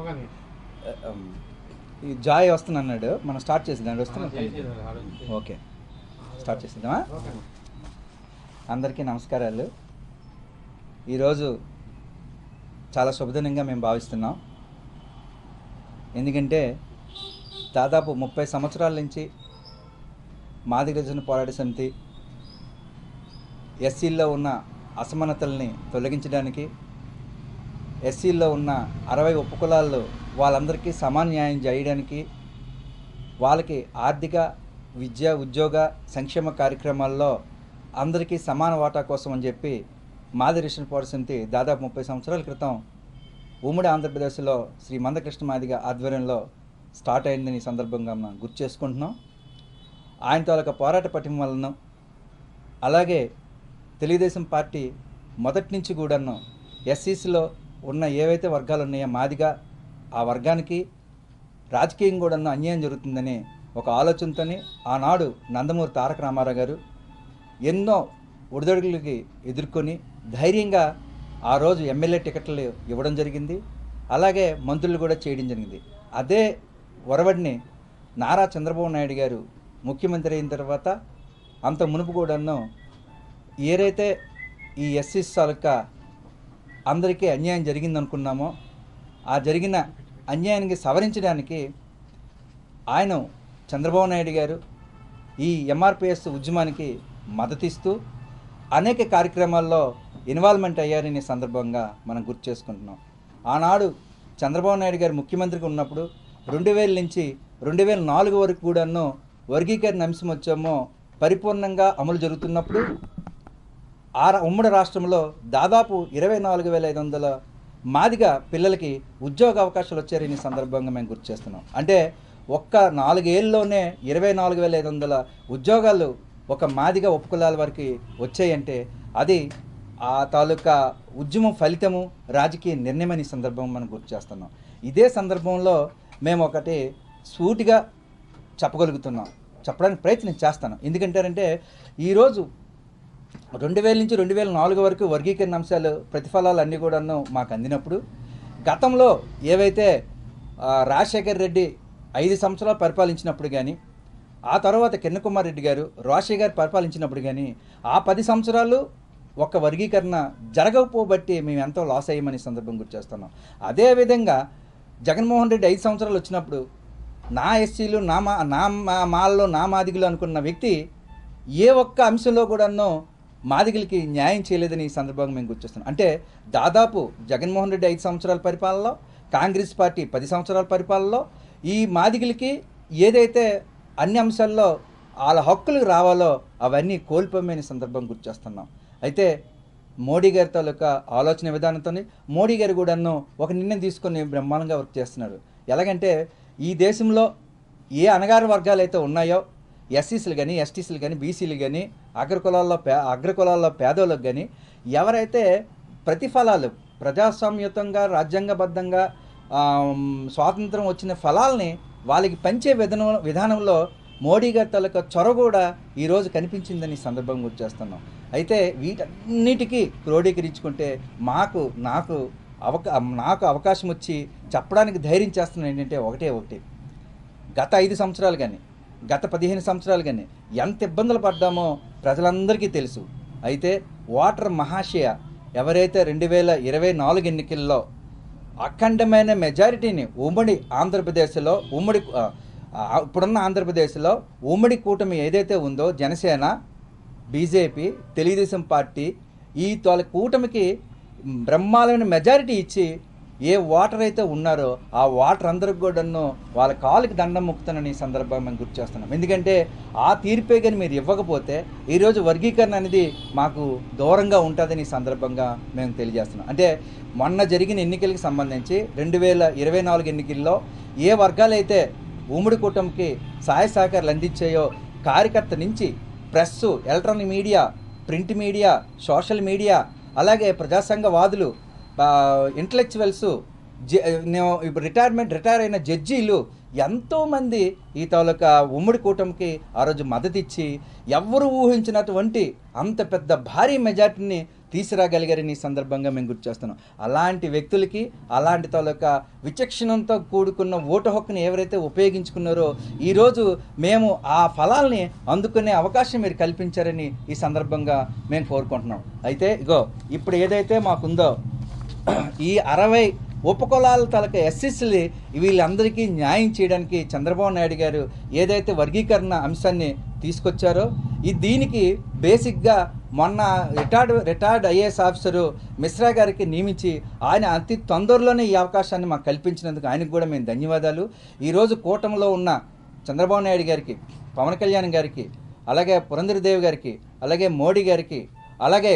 Okay ఈ Joy వస్తున్నా అన్నాడు. మనం స్టార్ట్ చేసేదాం వస్తున్నా ఓకే. స్టార్ట్ చేసేద్దామా? అందరికీ నమస్కారాలు. ఈరోజు చాలా శుభదినంగా మేము భావిస్తున్నాం. ఎందుకంటే దాదాపు ముప్పై సంవత్సరాల నుంచి మాదిగ గిరిజన పోరాట సమితి ఎస్సీల్లో ఉన్న అసమానతల్ని తొలగించడానికి ఎస్సీల్లో ఉన్న అరవై ఉపకులాల్లో వాళ్ళందరికీ సమాన న్యాయం చేయడానికి వాళ్ళకి ఆర్థిక విద్య ఉద్యోగ సంక్షేమ కార్యక్రమాల్లో అందరికీ సమాన వాటా కోసం అని చెప్పి మాదిరి రిషన్ పోరాట సమితి దాదాపు ముప్పై సంవత్సరాల క్రితం ఉమ్మడి ఆంధ్రప్రదేశ్లో శ్రీ మందకృష్ణ మాదిగ ఆధ్వర్యంలో స్టార్ట్ అయిందని ఈ సందర్భంగా మనం గుర్తు చేసుకుంటున్నాం. ఆయన తాలూకా పోరాట పటిమ వలన అలాగే తెలుగుదేశం పార్టీ మొదటి నుంచి కూడాను ఎస్సీసీలో ఉన్న ఏవైతే వర్గాలు ఉన్నాయో మాదిగా ఆ వర్గానికి రాజకీయం కూడా అన్యాయం జరుగుతుందని ఒక ఆలోచనతోని ఆనాడు నందమూరి తారక రామారావు గారు ఎన్నో ఒడిదొడుగులకి ఎదుర్కొని ధైర్యంగా ఆ రోజు ఎమ్మెల్యే టికెట్లు ఇవ్వడం జరిగింది. అలాగే మంత్రులు కూడా చేయడం జరిగింది. అదే ఒరవడిని నారా చంద్రబాబు నాయుడు గారు ముఖ్యమంత్రి అయిన తర్వాత అంత మునుపు కూడాను ఏదైతే ఈ ఎస్సీస్ తాలూకా అందరికీ అన్యాయం జరిగిందనుకున్నామో ఆ జరిగిన అన్యాయానికి సవరించడానికి ఆయన చంద్రబాబు నాయుడు గారు ఈ ఎంఆర్పిఎస్ ఉద్యమానికి మద్దతిస్తూ అనేక కార్యక్రమాల్లో ఇన్వాల్వ్మెంట్ అయ్యారనే సందర్భంగా మనం గుర్తు చేసుకుంటున్నాం. ఆనాడు చంద్రబాబు నాయుడు గారు ముఖ్యమంత్రిగా ఉన్నప్పుడు రెండు వేల నుంచి రెండు వేల నాలుగు వరకు కూడాను వర్గీకరణ అంశం వచ్చామో పరిపూర్ణంగా అమలు జరుగుతున్నప్పుడు ఆ ఉమ్మడి రాష్ట్రంలో దాదాపు ఇరవై నాలుగు వేల ఐదు వందల మాదిగా పిల్లలకి ఉద్యోగ అవకాశాలు వచ్చారని ఈ సందర్భంగా మేము గుర్తు చేస్తున్నాం. అంటే ఒక్క నాలుగేళ్ళలోనే ఇరవై నాలుగు వేల ఐదు వందల ఉద్యోగాలు ఒక మాదిగా ఉపకులాల వారికి వచ్చాయంటే అది ఆ తాలూకా ఉద్యమం ఫలితము రాజకీయ నిర్ణయం అని సందర్భం మనం గుర్తు చేస్తున్నాం. ఇదే సందర్భంలో మేము ఒకటి సూటిగా చెప్పగలుగుతున్నాం. చెప్పడానికి ప్రయత్నం చేస్తాను ఎందుకంటారంటే ఈరోజు రెండు వేల నుంచి రెండు వేల నాలుగు వరకు వర్గీకరణ అంశాలు ప్రతిఫలాలు అన్నీ కూడాను మాకు అందినప్పుడు గతంలో ఏవైతే రాజశేఖర్ రెడ్డి ఐదు సంవత్సరాలు పరిపాలించినప్పుడు కానీ ఆ తర్వాత కిన్నకుమార్ రెడ్డి గారు రాజశేఖర్ గారు పరిపాలించినప్పుడు కానీ ఆ పది సంవత్సరాలు ఒక వర్గీకరణ జరగకపోబట్టి మేము ఎంతో లాస్ అయ్యామని సందర్భం గుర్తు చేస్తున్నాం. అదేవిధంగా జగన్మోహన్ రెడ్డి ఐదు సంవత్సరాలు వచ్చినప్పుడు నా ఎస్సీలు నా మా నా మా- మాల్లో నా మాదిగులు అనుకున్న వ్యక్తి ఏ ఒక్క అంశంలో కూడానో మాదిగలకి న్యాయం చేయలేదని ఈ సందర్భంగా మేము గుర్తిస్తున్నాం. అంటే దాదాపు జగన్మోహన్ రెడ్డి ఐదు సంవత్సరాల పరిపాలనలో కాంగ్రెస్ పార్టీ పది సంవత్సరాల పరిపాలనలో ఈ మాదిగలకి ఏదైతే అన్ని అంశాల్లో వాళ్ళ హక్కులు రావాలో అవన్నీ కోల్పోమని సందర్భం గుర్తిస్తున్నాం. అయితే మోడీ గారి తాలూకా ఆలోచన విధానంతో మోడీ గారు కూడాను ఒక నిర్ణయం తీసుకొని బ్రహ్మాండంగా వర్క్ చేస్తున్నారు. ఎలాగంటే ఈ దేశంలో ఏ అణగారు వర్గాలు అయితే ఉన్నాయో ఎస్సీసీలు కానీ ఎస్టీసీలు కానీ బీసీలు కానీ అగ్రకులాల్లో పే అగ్రకులాల్లో పేదోళ్ళకు కానీ ఎవరైతే ప్రతిఫలాలు ప్రజాస్వామ్యయుతంగా రాజ్యాంగబద్ధంగా స్వాతంత్రం వచ్చిన ఫలాల్ని వాళ్ళకి పంచే విధానం విధానంలో మోడీ గారి తాలూకా చొరవ కూడా ఈరోజు కనిపించిందని సందర్భం గుర్తు చేస్తున్నాం. అయితే వీటన్నిటికీ క్రోడీకరించుకుంటే మాకు నాకు అవకా నాకు అవకాశం వచ్చి చెప్పడానికి ధైర్యం చేస్తున్నాను ఏంటంటే ఒకటే ఒకటి. గత ఐదు సంవత్సరాలు కానీ గత పదిహేను సంవత్సరాలు కానీ ఎంత ఇబ్బందులు పడ్డామో ప్రజలందరికీ తెలుసు. అయితే ఓటర్ మహాశయ ఎవరైతే రెండు వేల ఇరవై నాలుగు ఎన్నికల్లో అఖండమైన మెజారిటీని ఉమ్మడి ఆంధ్రప్రదేశ్లో ఉమ్మడి ఇప్పుడున్న ఆంధ్రప్రదేశ్లో ఉమ్మడి కూటమి ఏదైతే ఉందో జనసేన బీజేపీ తెలుగుదేశం పార్టీ ఈ తోల కూటమికి బ్రహ్మాలైన మెజారిటీ ఇచ్చి ఏ వాటర్ అయితే ఉన్నారో ఆ వాటర్ అందరికి కూడాను వాళ్ళ కాలుకి దండం ముక్తానని ఈ సందర్భంగా మేము గుర్తు చేస్తున్నాం. ఎందుకంటే ఆ తీర్పే కానీ మీరు ఇవ్వకపోతే ఈరోజు వర్గీకరణ అనేది మాకు దూరంగా ఉంటుందని ఈ సందర్భంగా మేము తెలియజేస్తున్నాం. అంటే మొన్న జరిగిన ఎన్నికలకు సంబంధించి రెండు వేల ఇరవై నాలుగు ఎన్నికల్లో ఏ వర్గాలైతే ఉమ్మడి కూటమికి సహాయ సహకారాలు అందించాయో కార్యకర్త నుంచి press electronic media print media social media అలాగే ప్రజాసంఘవాదులు ఇంటలెక్చువల్స్ ఇప్పుడు రిటైర్మెంట్ రిటైర్ అయిన జడ్జీలు ఎంతోమంది ఈ తాలూకా ఉమ్మడి కూటమికి ఆ రోజు మద్దతిచ్చి ఎవరు ఊహించినటువంటి అంత పెద్ద భారీ మెజార్టీని తీసుకురాగలిగారని ఈ సందర్భంగా మేము గుర్తు చేస్తున్నాం. అలాంటి వ్యక్తులకి అలాంటి తాలూకా విచక్షణంతో కూడుకున్న ఓటు హక్కుని ఎవరైతే ఉపయోగించుకున్నారో ఈరోజు మేము ఆ ఫలాల్ని అందుకునే అవకాశం మీరు కల్పించారని ఈ సందర్భంగా మేము కోరుకుంటున్నాం. అయితే ఇగో ఇప్పుడు ఏదైతే మాకుందో ఈ అరవై ఉపకులాల తలక ఎస్ఎస్సీలు వీళ్ళందరికీ న్యాయం చేయడానికి చంద్రబాబు నాయుడు గారు ఏదైతే వర్గీకరణ అంశాన్ని తీసుకొచ్చారో ఈ దీనికి బేసిక్గా మొన్న retired retired IAS officer Mishra గారికి నియమించి ఆయన అతి తొందరలోనే ఈ అవకాశాన్ని మాకు కల్పించినందుకు ఆయనకు కూడా మేము ధన్యవాదాలు. ఈరోజు కూటమిలో ఉన్న చంద్రబాబు నాయుడు గారికి పవన్ కళ్యాణ్ గారికి అలాగే పురంధరదేవి గారికి అలాగే మోడీ గారికి అలాగే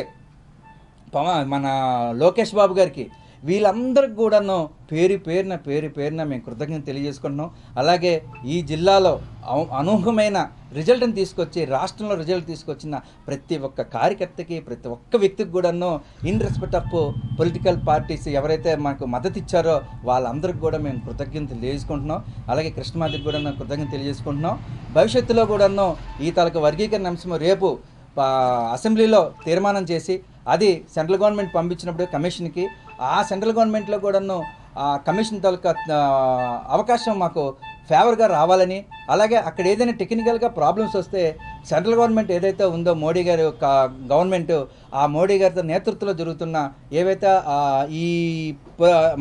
పవ మన లోకేష్ బాబు గారికి వీళ్ళందరికి కూడాను పేరు పేరున పేరు పేరున మేము కృతజ్ఞత తెలియజేసుకుంటున్నాం. అలాగే ఈ జిల్లాలో అను- అనూహ్యమైన రిజల్ట్ని తీసుకొచ్చి రాష్ట్రంలో రిజల్ట్ తీసుకొచ్చిన ప్రతి ఒక్క కార్యకర్తకి ప్రతి ఒక్క వ్యక్తికి కూడాను in respect of political parties ఎవరైతే మాకు మద్దతు ఇచ్చారో వాళ్ళందరికీ కూడా మేము కృతజ్ఞత తెలియజేసుకుంటున్నాం. అలాగే కృష్ణమాదికి కూడా కృతజ్ఞత తెలియజేసుకుంటున్నాం. భవిష్యత్తులో కూడాను ఈ తాలూకు వర్గీకరణ అంశం రేపు అసెంబ్లీలో తీర్మానం చేసి అది సెంట్రల్ గవర్నమెంట్ పంపించినప్పుడు కమిషన్కి ఆ సెంట్రల్ గవర్నమెంట్లో కూడాను ఆ కమిషన్ తాలూకా అవకాశం మాకు ఫేవర్గా రావాలని అలాగే అక్కడ ఏదైనా టెక్నికల్గా ప్రాబ్లమ్స్ వస్తే సెంట్రల్ గవర్నమెంట్ ఏదైతే ఉందో మోడీ గారి యొక్క గవర్నమెంట్ ఆ మోడీ గారితో నేతృత్వంలో జరుగుతున్న ఏవైతే ఈ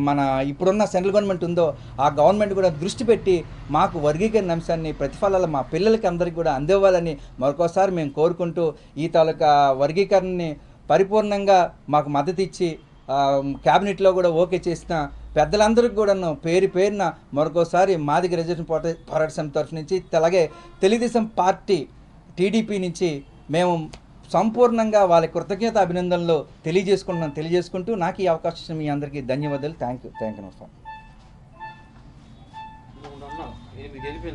మన ఇప్పుడున్న సెంట్రల్ గవర్నమెంట్ ఉందో ఆ గవర్నమెంట్ కూడా దృష్టి పెట్టి మాకు వర్గీకరణ అంశాన్ని ప్రతిఫలాలు మా పిల్లలకి అందరికీ కూడా అందివ్వాలని మరొకసారి మేము కోరుకుంటూ ఈ తాలూకా వర్గీకరణని పరిపూర్ణంగా మాకు మద్దతు ఇచ్చి క్యాబినెట్లో కూడా ఓకే చేసిన పెద్దలందరికీ కూడాను పేరు పేరున మరొకసారి మాదిగ రిజర్వేషన్ పోట పోరాట సమితి తరఫు నుంచి అలాగే తెలుగుదేశం పార్టీ టీడీపీ నుంచి మేము సంపూర్ణంగా వాళ్ళ కృతజ్ఞత అభినందనలు తెలియజేసుకుంటున్నాం తెలియజేసుకుంటూ నాకు ఈ అవకాశం మీ అందరికీ ధన్యవాదాలు. Thank you thank you